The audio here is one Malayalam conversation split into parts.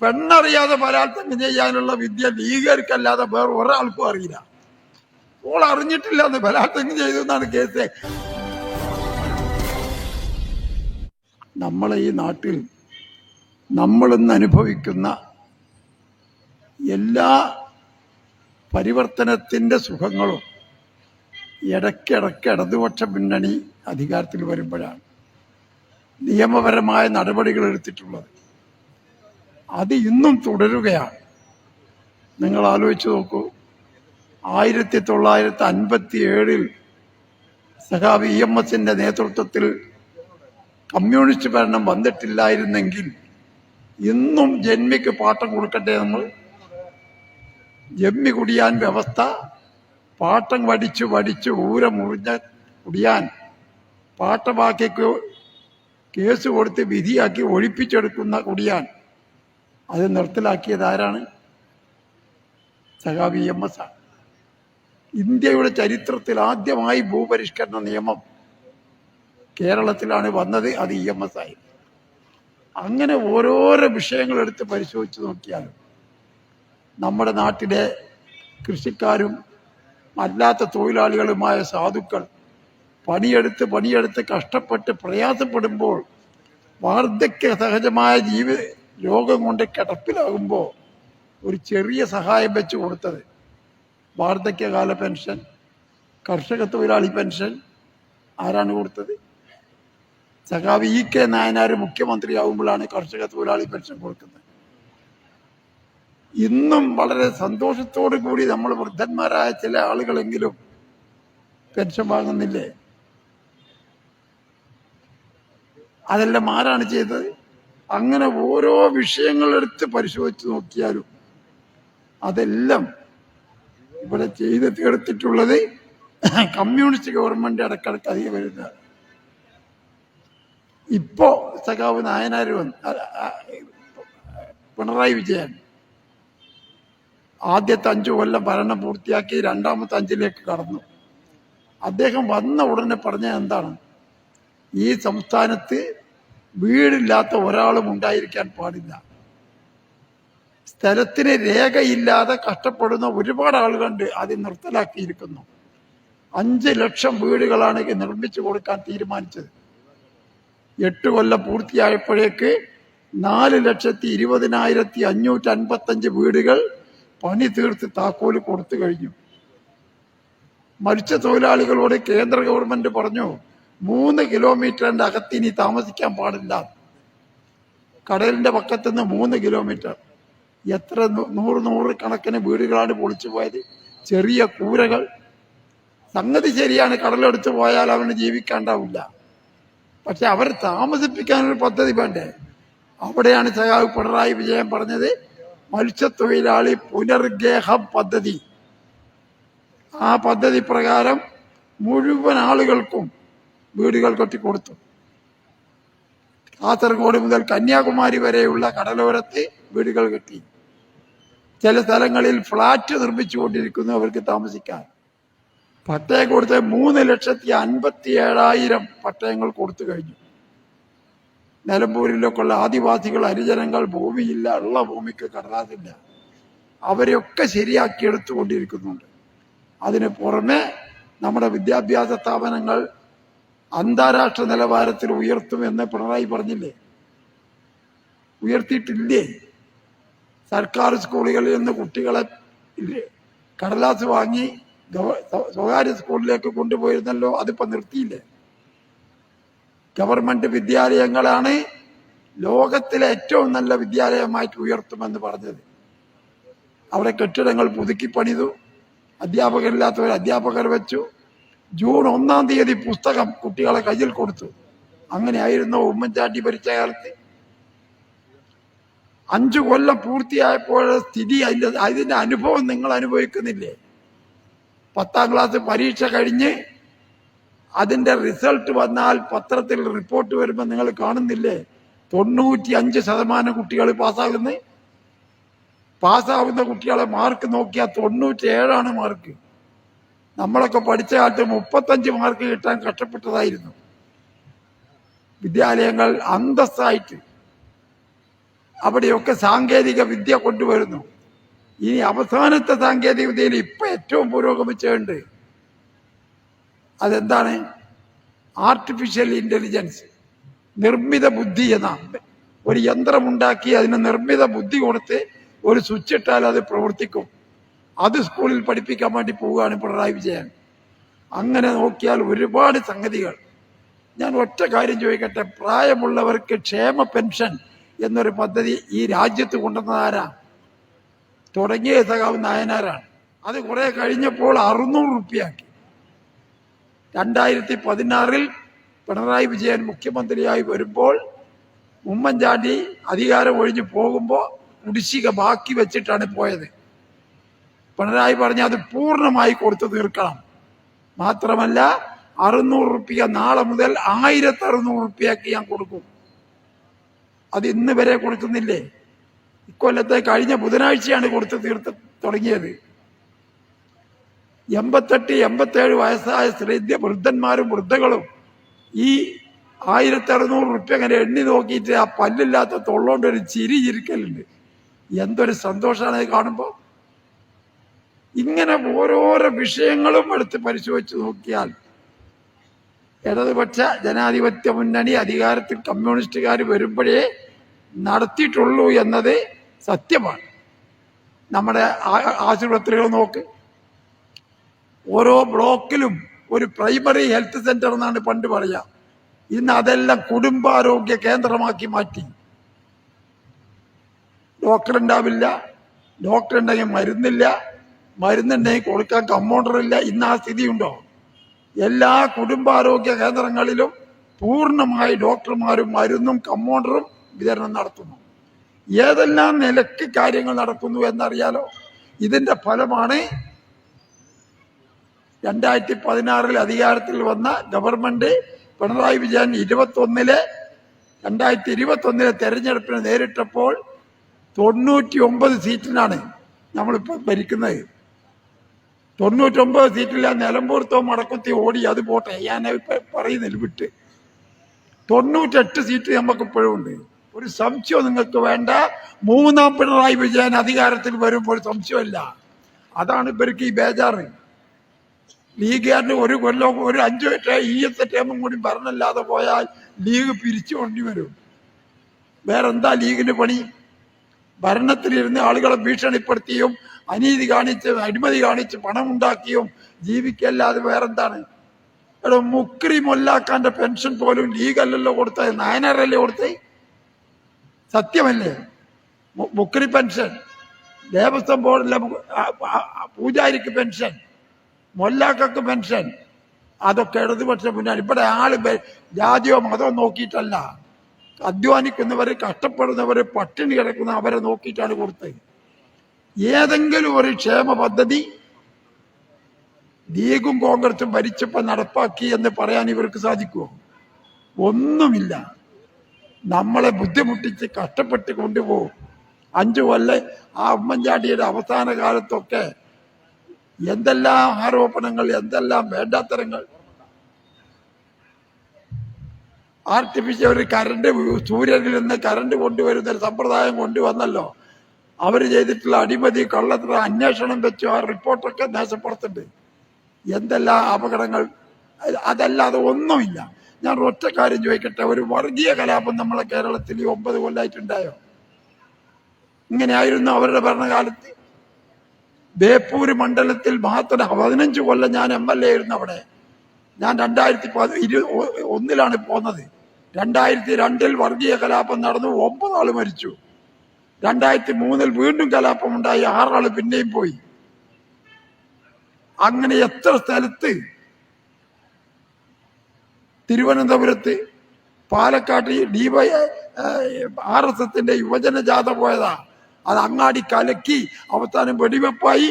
പെണ്ണറിയാതെ ബലാത്സംഗം ചെയ്യാനുള്ള വിദ്യ ലീഗർക്കല്ലാതെ വേറെ ഒരാൾക്കും അറിയില്ല. ഓൾ അറിഞ്ഞിട്ടില്ല എന്ന് ബലാത്സംഗം ചെയ്തു എന്നാണ് കേസ്. നമ്മളെ ഈ നാട്ടിൽ നമ്മളിന്ന് അനുഭവിക്കുന്ന എല്ലാ പരിവർത്തനത്തിന്റെ സുഖങ്ങളും ഇടയ്ക്കിടയ്ക്ക് ഇടതുപക്ഷ പിന്നണി അധികാരത്തിൽ വരുമ്പോഴാണ് നിയമപരമായ നടപടികൾ എടുത്തിട്ടുള്ളത്. അത് ഇന്നും തുടരുകയാണ്. നിങ്ങൾ ആലോചിച്ച് നോക്കൂ. ആയിരത്തി തൊള്ളായിരത്തി അൻപത്തി ഏഴിൽ സഖാബ് ഇ എം എസിന്റെ നേതൃത്വത്തിൽ കമ്മ്യൂണിസ്റ്റ് ഭരണം വന്നിട്ടില്ലായിരുന്നെങ്കിൽ ഇന്നും ജന്മിക്ക് പാട്ടം കൊടുക്കട്ടെ നമ്മൾ? ജമ്മി കുടിയാൻ വ്യവസ്ഥ പാട്ടം വടിച്ചു വടിച്ച് ഊര മുറിഞ്ഞ കുടിയാൻ പാട്ടമാക്കി കേസ് കൊടുത്ത് വിധിയാക്കി ഒഴിപ്പിച്ചെടുക്കുന്ന കുടിയാൻ അത് നിർത്തലാക്കിയത് ആരാണ്? സഖാബി എം എസ് ആണ്. ഇന്ത്യയുടെ ചരിത്രത്തിൽ ആദ്യമായി ഭൂപരിഷ്കരണ നിയമം കേരളത്തിലാണ് വന്നത് അത് ഇ എം എസ് ആയി അങ്ങനെ ഓരോരോ വിഷയങ്ങൾ എടുത്ത് പരിശോധിച്ച് നോക്കിയാലും നമ്മുടെ നാട്ടിലെ കൃഷിക്കാരും അല്ലാത്ത തൊഴിലാളികളുമായ സാധുക്കൾ പണിയെടുത്ത് പണിയെടുത്ത് കഷ്ടപ്പെട്ട് പ്രയാസപ്പെടുമ്പോൾ വാർദ്ധക്യ സഹജമായ ജീവി രോഗം കൊണ്ട് കിടപ്പിലാകുമ്പോൾ ഒരു ചെറിയ സഹായം വെച്ച് കൊടുത്തത്. വാർദ്ധക്യകാല പെൻഷൻ കർഷക തൊഴിലാളി പെൻഷൻ ആരാണ് കൊടുത്തത്? സഖാവ് ഇ കെ നായനാർ മുഖ്യമന്ത്രിയാകുമ്പോഴാണ് കർഷക തൊഴിലാളി പെൻഷൻ കൊടുക്കുന്നത്. ഇന്നും വളരെ സന്തോഷത്തോടു കൂടി നമ്മൾ വൃദ്ധന്മാരായ ചില ആളുകളെങ്കിലും പെൻഷൻ വാങ്ങുന്നില്ലേ? അതെല്ലാം ആരാണ് ചെയ്തത്? അങ്ങനെ ഓരോ വിഷയങ്ങളെടുത്ത് പരിശോധിച്ച് നോക്കിയാലും അതെല്ലാം ഇവിടെ ചെയ്ത് തീർത്തിട്ടുള്ളത് കമ്മ്യൂണിസ്റ്റ് ഗവൺമെന്റ് ഇടക്കിടക്ക് അധികം വരുന്ന ഇപ്പോ സഖാവ് നായനാർ വന്ന് പിണറായി വിജയൻ ആദ്യത്തെ അഞ്ചു കൊല്ലം ഭരണം പൂർത്തിയാക്കി രണ്ടാമത്തെ അഞ്ചിലേക്ക് കടന്നു. അദ്ദേഹം വന്ന ഉടനെ പറഞ്ഞ എന്താണ്? ഈ സംസ്ഥാനത്ത് വീടില്ലാത്ത ഒരാളും ഉണ്ടായിരിക്കാൻ പാടില്ല. സ്ഥലത്തിന് രേഖയില്ലാതെ കഷ്ടപ്പെടുന്ന ഒരുപാട് ആളുകളുണ്ട് അത് നിർത്തലാക്കിയിരിക്കുന്നു. അഞ്ച് ലക്ഷം വീടുകളാണ് നിർമ്മിച്ചു കൊടുക്കാൻ തീരുമാനിച്ചത്. എട്ട് കൊല്ലം പൂർത്തിയായപ്പോഴേക്ക് നാല് ലക്ഷത്തി ഇരുപതിനായിരത്തി അഞ്ഞൂറ്റി അൻപത്തഞ്ച് വീടുകൾ പണി തീർത്ത് താക്കോൽ കൊടുത്തു കഴിഞ്ഞു. മരിച്ച മത്സ്യത്തൊഴിലാളികളോട് കേന്ദ്ര ഗവൺമെന്റ് പറഞ്ഞു മൂന്ന് കിലോമീറ്ററിന്റെ അകത്ത് ഇനി താമസിക്കാൻ പാടില്ല. കടലിന്റെ പക്കത്തുനിന്ന് മൂന്ന് കിലോമീറ്റർ എത്ര നൂറ് നൂറ് കണക്കിന് വീടുകളാണ് പൊളിച്ചു പോയത്. ചെറിയ കൂരകൾ. സംഗതി ശരിയാണ് കടലെടുത്ത് പോയാൽ അവന് ജീവിക്കാണ്ടാവില്ല. പക്ഷെ അവർ താമസിപ്പിക്കാനൊരു പദ്ധതി വേണ്ടേ? അവിടെയാണ് സഖാവ് പിണറായി വിജയൻ പറഞ്ഞത് മത്സ്യത്തൊഴിലാളി പുനർഗേഹ പദ്ധതി. ആ പദ്ധതി പ്രകാരം മുഴുവൻ ആളുകൾക്കും വീടുകൾ കെട്ടിക്കൊടുത്തു കാസർഗോഡ് മുതൽ കന്യാകുമാരി വരെയുള്ള കടലോരത്ത് വീടുകൾ കെട്ടി. ചില സ്ഥലങ്ങളിൽ ഫ്ലാറ്റ് നിർമ്മിച്ചുകൊണ്ടിരിക്കുന്നു അവർക്ക് താമസിക്കാൻ. പട്ടയം കൊടുത്ത് മൂന്ന് ലക്ഷത്തി അൻപത്തി ഏഴായിരം പട്ടയങ്ങൾ കൊടുത്തു കഴിഞ്ഞു. നിലമ്പൂരിലൊക്കെ ഉള്ള ആദിവാസികൾ ഹരിജനങ്ങൾ ഭൂമിയില്ല ഉള്ള ഭൂമിക്ക് കടലാസില്ല. അവരെയൊക്കെ ശരിയാക്കി എടുത്തുകൊണ്ടിരിക്കുന്നുണ്ട്. അതിന് പുറമെ നമ്മുടെ വിദ്യാഭ്യാസ സ്ഥാപനങ്ങൾ അന്താരാഷ്ട്ര നിലവാരത്തിൽ ഉയർത്തുമെന്ന് പിണറായി പറഞ്ഞില്ലേ? ഉയർത്തിയിട്ടില്ലേ? സർക്കാർ സ്കൂളുകളിൽ നിന്ന് കുട്ടികളെ കടലാസ് വാങ്ങി സ്വകാര്യ സ്കൂളിലേക്ക് കൊണ്ടുപോയിരുന്നല്ലോ അതിപ്പോ നിർത്തിയില്ലേ? ഗവൺമെന്റ് വിദ്യാലയങ്ങളാണ് ലോകത്തിലെ ഏറ്റവും നല്ല വിദ്യാലയമായിട്ട് ഉയർത്തുമെന്ന് പറഞ്ഞത്. അവിടെ കെട്ടിടങ്ങൾ പുതുക്കി പണിതു അധ്യാപകരില്ലാത്തവർ അധ്യാപകർ വെച്ചു. ജൂൺ ഒന്നാം തീയതി പുസ്തകം കുട്ടികളെ കയ്യിൽ കൊടുത്തു. അങ്ങനെയായിരുന്നു ഉമ്മൻചാണ്ടി ഭരിച്ച കാലത്ത്. അഞ്ചു കൊല്ലം പൂർത്തിയായപ്പോൾ സ്ഥിതി അതിന്റെ അതിന്റെ അനുഭവം നിങ്ങൾ അനുഭവിക്കുന്നില്ലേ? പത്താം ക്ലാസ് പരീക്ഷ കഴിഞ്ഞ് അതിന്റെ റിസൾട്ട് വന്നാൽ പത്രത്തിൽ റിപ്പോർട്ട് വരുമ്പോൾ നിങ്ങൾ കാണുന്നില്ലേ? തൊണ്ണൂറ്റി അഞ്ച് ശതമാനം കുട്ടികൾ പാസ്സാകുന്നത് പാസ്സാവുന്ന കുട്ടികളെ മാർക്ക് നോക്കിയാൽ തൊണ്ണൂറ്റി ഏഴാണ് മാർക്ക്. നമ്മളൊക്കെ പഠിച്ച കാലത്ത് മുപ്പത്തഞ്ച് മാർക്ക് കിട്ടാൻ കഷ്ടപ്പെട്ടതായിരുന്നു. വിദ്യാലയങ്ങൾ അന്തസ്സായിട്ട് അവിടെയൊക്കെ സാങ്കേതിക വിദ്യ കൊണ്ടുവരുന്നു. ഇനി അവസാനത്തെ സാങ്കേതിക വിദ്യയിൽ ഇപ്പം ഏറ്റവും പുരോഗമിച്ചുണ്ട്. അതെന്താണ്? ആർട്ടിഫിഷ്യൽ ഇന്റലിജൻസ് നിർമ്മിത ബുദ്ധി എന്ന ഒരു യന്ത്രമുണ്ടാക്കി അതിന് നിർമ്മിത ബുദ്ധി കൊടുത്ത് ഒരു സ്വിച്ച് ഇട്ടാൽ അത് പ്രവർത്തിക്കും. അത് സ്കൂളിൽ പഠിപ്പിക്കാൻ വേണ്ടി പോവുകയാണ് പിണറായി വിജയൻ. അങ്ങനെ നോക്കിയാൽ ഒരുപാട് സംഗതികൾ. ഞാൻ ഒറ്റ കാര്യം ചോദിക്കട്ടെ പ്രായമുള്ളവർക്ക് ക്ഷേമ പെൻഷൻ എന്നൊരു പദ്ധതി ഈ രാജ്യത്ത് കൊണ്ടുവന്നതാരാ തുടങ്ങിയ സഖാവ് നായനാരാണ്. അത് കുറെ കഴിഞ്ഞപ്പോൾ അറുന്നൂറ് റുപ്യാക്കി. രണ്ടായിരത്തി പതിനാറിൽ പിണറായി വിജയൻ മുഖ്യമന്ത്രിയായി വരുമ്പോൾ ഉമ്മൻചാണ്ടി അധികാരം ഒഴിഞ്ഞു പോകുമ്പോൾ കുടിശ്ശിക ബാക്കി വെച്ചിട്ടാണ് പോയത്. പിണറായി പറഞ്ഞ അത് പൂർണമായി കൊടുത്തു തീർക്കണം. മാത്രമല്ല അറുന്നൂറ് റുപ്യ നാളെ മുതൽ ആയിരത്തി അറുന്നൂറ് റുപ്യക്ക് ഞാൻ കൊടുക്കും. അത് ഇന്ന് വരെ കൊടുക്കുന്നില്ലേ? ഇക്കൊല്ലത്തെ കഴിഞ്ഞ ബുധനാഴ്ചയാണ് കൊടുത്തു തീർത്ത് തുടങ്ങിയത്. എൺപത്തെട്ട് എൺപത്തേഴ് വയസ്സായ സ്ത്രീ വൃദ്ധന്മാരും വൃദ്ധകളും ഈ ആയിരത്തി അറുന്നൂറ് റുപ്യ അങ്ങനെ എണ്ണി നോക്കിയിട്ട് ആ പല്ലില്ലാത്ത തൊള്ളോണ്ട് ഒരു ചിരി ചിരിക്കലുണ്ട് എന്തൊരു സന്തോഷമാണ് അത് കാണുമ്പോൾ ഇങ്ങനെ ഓരോരോ വിഷയങ്ങളും എടുത്ത് പരിശോധിച്ച് നോക്കിയാൽ ഇടതുപക്ഷ ജനാധിപത്യ മുന്നണി അധികാരത്തിൽ കമ്മ്യൂണിസ്റ്റുകാർ വരുമ്പോഴേ നടത്തിയിട്ടുള്ളൂ എന്നത് സത്യമാണ്. നമ്മുടെ ആശുപത്രികൾ നോക്ക്. ഓരോ ബ്ലോക്കിലും ഒരു പ്രൈമറി ഹെൽത്ത് സെന്റർ എന്നാണ് പണ്ട് പറയാ. ഇന്ന് അതെല്ലാം കുടുംബാരോഗ്യ കേന്ദ്രമാക്കി മാറ്റി. ഡോക്ടർ ഉണ്ടാവില്ല ഡോക്ടർ ഉണ്ടെങ്കിൽ മരുന്നില്ല മരുന്നുണ്ടെങ്കിൽ കൊടുക്കാൻ കമ്പൗണ്ടർ ഇല്ല. ഇന്ന് ആ സ്ഥിതി ഉണ്ടോ എല്ലാ കുടുംബാരോഗ്യ കേന്ദ്രങ്ങളിലും പൂർണമായി ഡോക്ടർമാരും മരുന്നും കമ്പൗണ്ടറും വിതരണം നടത്തുന്നു. ഏതെല്ലാം നിലയ്ക്ക് കാര്യങ്ങൾ നടക്കുന്നു എന്നറിയാലോ? ഇതിന്റെ ഫലമാണ് രണ്ടായിരത്തി പതിനാറിൽ അധികാരത്തിൽ വന്ന ഗവൺമെന്റ് പിണറായി വിജയൻ ഇരുപത്തി ഒന്നിലെ രണ്ടായിരത്തി ഇരുപത്തി ഒന്നിലെ തെരഞ്ഞെടുപ്പിന് നേരിട്ടപ്പോൾ തൊണ്ണൂറ്റി ഒമ്പത് സീറ്റിനാണ് നമ്മളിപ്പോൾ ഭരിക്കുന്നത്. തൊണ്ണൂറ്റൊമ്പത് സീറ്റില്ല നിലമ്പൂർത്തോ മടക്കുത്തി ഓടി അത് പോട്ടെ. ഞാൻ പറയുന്നില്ല വിട്ട്. തൊണ്ണൂറ്റെട്ട് സീറ്റ് നമുക്ക് ഇപ്പോഴും ഉണ്ട്. ഒരു സംശയം നിങ്ങൾക്ക് വേണ്ട. മൂന്നാം പിണറായി വിജയൻ അധികാരത്തിൽ വരുമ്പോൾ സംശയമില്ല. അതാണ് ഇവർക്ക് ഈ ബേജാറ്. ലീഗുകാരന് ഒരു കൊല്ലം ഒരു അഞ്ചു ഈയത്തെ ടേമും കൂടി ഭരണമില്ലാതെ പോയാൽ ലീഗ് പിരിച്ചു കൊണ്ടി വരും. വേറെന്താ ലീഗിന് പണി? ഭരണത്തിലിരുന്ന് ആളുകളെ ഭീഷണിപ്പെടുത്തിയും അനീതി കാണിച്ച് അടിമതി കാണിച്ച് പണം ഉണ്ടാക്കിയും ജീവിക്കല്ലാതെ വേറെന്താണ്? എടോ മുക്രി മൊല്ലാക്കാന്റെ പെൻഷൻ പോലും ലീഗല്ലല്ലോ കൊടുത്തത് നായനാരല്ലേ കൊടുത്ത സത്യമല്ലേ? മുക്രി പെൻഷൻ ദേവസ്വം ബോർഡിലെ പൂജാരിക്ക് പെൻഷൻ മൊല്ലാക്കക്ക് പെൻഷൻ അതൊക്കെ ഇടതുപക്ഷ പിന്നെ ഇവിടെ ആൾ ജാതിയോ മതമോ നോക്കിയിട്ടല്ല. അധ്വാനിക്കുന്നവര് കഷ്ടപ്പെടുന്നവര് പട്ടിണി കിടക്കുന്ന അവരെ നോക്കിയിട്ടാണ് കൊടുത്തത്. ഏതെങ്കിലും ഒരു ക്ഷേമ പദ്ധതി ലീഗും കോൺഗ്രസും ഭരിച്ചപ്പോൾ നടപ്പാക്കി എന്ന് പറയാൻ ഇവർക്ക് സാധിക്കുമോ ഒന്നുമില്ല. നമ്മളെ ബുദ്ധിമുട്ടിച്ച് കഷ്ടപ്പെട്ട് കൊണ്ടുപോകും. അഞ്ചു കൊല്ലം ആ ഉമ്മൻചാണ്ടിയുടെ അവസാന കാലത്തൊക്കെ എന്തെല്ലാം ആരോപണങ്ങൾ എന്തെല്ലാം വേണ്ടാത്തരങ്ങൾ. ആർട്ടിഫിഷ്യൽ ഒരു കറണ്ട് സൂര്യനിൽ നിന്ന് കറണ്ട് കൊണ്ടുവരുന്ന ഒരു സമ്പ്രദായം കൊണ്ടുവന്നല്ലോ. അവർ ചെയ്തിട്ടുള്ള അടിമതി കള്ളത്തിന് അന്വേഷണം വെച്ചു ആ റിപ്പോർട്ടൊക്കെ ദേശപ്പുറത്തുണ്ട് എന്തെല്ലാം അപകടങ്ങൾ? അതല്ലാതെ ഒന്നുമില്ല. ഞാൻ ഒറ്റ കാര്യം ചോദിക്കട്ടെ. ഒരു വർഗീയ കലാപം നമ്മളെ കേരളത്തിൽ ഒമ്പത് കൊല്ലായിട്ടുണ്ടായോ? ഇങ്ങനെയായിരുന്നു അവരുടെ ഭരണകാലത്ത്. ബേപ്പൂര് മണ്ഡലത്തിൽ മാത്രം പതിനഞ്ച് കൊല്ലം ഞാൻ എം എൽ എ ആയിരുന്നു അവിടെ. ഞാൻ രണ്ടായിരത്തി ഇരു ഒന്നിലാണ് പോന്നത്. രണ്ടായിരത്തി രണ്ടിൽ വർഗീയ കലാപം നടന്നു. ഒമ്പതാൾ മരിച്ചു. രണ്ടായിരത്തി മൂന്നിൽ വീണ്ടും കലാപമുണ്ടായി ആറാൾ പിന്നെയും പോയി. അങ്ങനെ എത്ര സ്ഥലത്ത്? തിരുവനന്തപുരത്ത് പാലക്കാട്ട് ഡിവൈ ആർ എസ് എസിന്റെ യുവജന ജാഥ പോയതാ. അത് അങ്ങാടി കലക്കി അവസാനം വെടിവെപ്പായി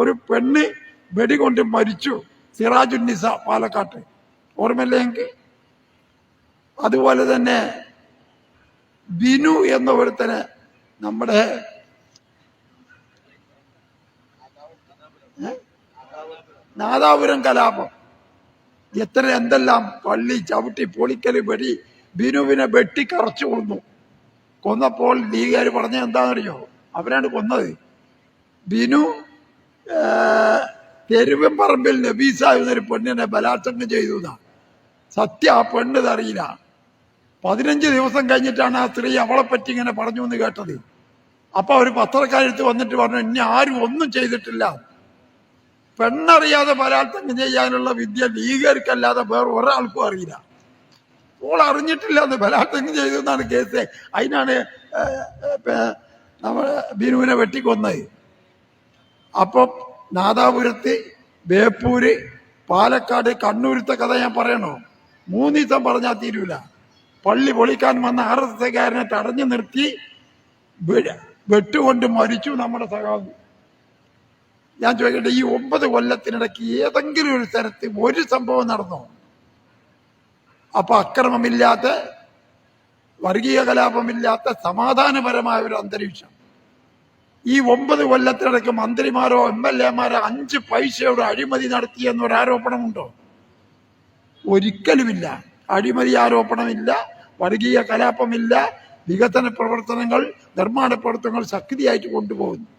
ഒരു പെണ്ണ് വെടികൊണ്ട് മരിച്ചു. സിറാജുന്നിസ പാലക്കാട്ട്. ഓർമ്മയില്ലേ എനിക്ക് അതുപോലെ തന്നെ ബിനു എന്ന ഒരുത്തന് നമ്മുടെ? നാദാപുരം കലാപം. എത്ര എന്തെല്ലാം പള്ളി ചവിട്ടി പൊളിക്കൽ വെടി ബിനുവിനെ വെട്ടി കറച്ചു കൊന്നു. കൊന്നപ്പോൾ ലീഗുകാർ പറഞ്ഞ എന്താണെന്നറിയോ? അവരാണ് കൊന്നത്. ബിനു തെരുവൻ പറമ്പിൽ നബീസ എന്നൊരു പെണ്ണിനെ ബലാത്സംഗം ചെയ്തു സത്യം ആ പെണ്ണ് അറിയില്ല പതിനഞ്ച് ദിവസം കഴിഞ്ഞിട്ടാണ് ആ സ്ത്രീ അവളെ പറ്റി ഇങ്ങനെ പറഞ്ഞു എന്ന് കേട്ടത്. അപ്പൊ ഒരു പത്രക്കാരത്ത് വന്നിട്ട് പറഞ്ഞു ഇനി ആരും ഒന്നും ചെയ്തിട്ടില്ല. പെണ്ണറിയാതെ ബലാത്സംഗം ചെയ്യാനുള്ള വിദ്യ ലീഗർക്കല്ലാതെ വേറെ ഒരാൾക്കും അറിയില്ല. ഓൾ അറിഞ്ഞിട്ടില്ല എന്ന് ബലാത്സംഗം ചെയ്തു എന്നാണ് കേസ്. അതിനാണ് നമ്മൾ ബിനുവിനെ വെട്ടിക്കൊന്നത്. അപ്പൊ നാദാപുരത്ത് ബേപ്പൂര് പാലക്കാട് കണ്ണൂരത്തെ കഥ ഞാൻ പറയണോ? മൂന്ന് ദിവസം പറഞ്ഞാൽ തീരൂല. പള്ളി പൊളിക്കാൻ വന്ന ആർ എസ് എസ്കാരനെ തടഞ്ഞു നിർത്തി വെട്ടുകൊണ്ട് മരിച്ചു നമ്മുടെ സഖാവ്. ഞാൻ ചോദിക്കട്ടെ ഈ ഒമ്പത് കൊല്ലത്തിനിടയ്ക്ക് ഏതെങ്കിലും ഒരു സ്ഥലത്ത് ഒരു സംഭവം നടന്നോ? അപ്പൊ അക്രമമില്ലാത്ത വർഗീയ കലാപമില്ലാത്ത സമാധാനപരമായ ഒരു അന്തരീക്ഷം. ഈ ഒമ്പത് കൊല്ലത്തിനിടയ്ക്ക് മന്ത്രിമാരോ എം എൽ എമാരോ അഞ്ച് പൈസയുടെ അഴിമതി നടത്തി എന്നൊരു ആരോപണമുണ്ടോ ഒരിക്കലുമില്ല. അഴിമതി ആരോപണമില്ല. വർഗീയ കലാപമില്ല. വികസന പ്രവർത്തനങ്ങൾ നിർമ്മാണ പ്രവർത്തനങ്ങൾ ശക്തിയായിട്ട് കൊണ്ടുപോകുന്നു.